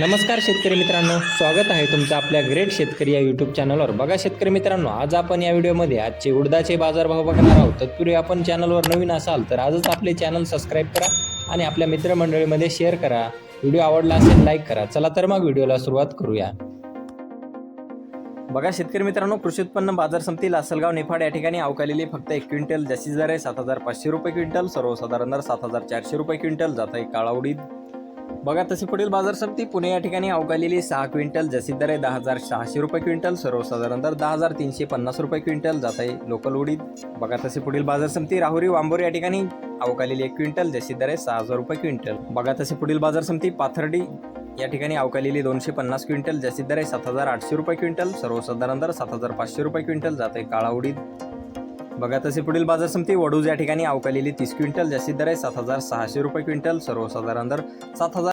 नमस्कार शेतकरी मित्रांनो स्वागत आहे तुमचं आपल्या ग्रेट शेतकरी या यूट्यूब चॅनलवर बघा शेतकरी मित्रांनो आज आपण या व्हिडिओमध्ये आजचे उडदाचे बाजारभाव बघणार आहोत. तत्पूर्वी आपण चॅनलवर नवीन असाल तर आजच आपले चॅनल सबस्क्राईब करा आणि आपल्या मित्रमंडळीमध्ये शेअर करा. व्हिडिओ आवडला असेल लाईक करा. चला तर मग व्हिडिओला सुरुवात करूया. बघा शेतकरी मित्रांनो कृषी उत्पन्न बाजार समिती लासलगाव निफाड या ठिकाणी अवकालेली फक्त एक क्विंटल जास्तीत दर आहे. सात हजार पाचशे रुपये क्विंटल सर्वसाधारण दर सात हजार चारशे रुपये क्विंटल. जात आहे काळा उडीद बघा तसे पुढील बाजार समिती पुणे या ठिकाणी अवकालेली सहा क्विंटल जशी दर आहे दहा हजार सहाशे रुपये क्विंटल सर्वसाधारण दर दहा हजार तीनशे पन्नास रुपये क्विंटल जात आहे लोकल उडीद. बघा तसे पुढील बाजार समिती राहुरी वांबोर या ठिकाणी अवकालेली एक क्विंटल जशी दर आहे सहा हजार रुपये क्विंटल. बघा तसे पुढील बाजार समिती पाथर्डी या ठिकाणी अवकालेली दोनशे पन्नास क्विंटल जशी दर आहे सात हजार आठशे रुपये क्विंटल सर्वसाधारण दर सात हजार पाचशे रुपये क्विंटल जात आहे काळा उडीद. बघा तसे पुढील बाजार समिती वडूज या ठिकाणी अवकालेली तीस क्विंटल जास्तीत दर आहे सात हजार सहाशे रुपये क्विंटल सर्वसाधारण दर सात हजार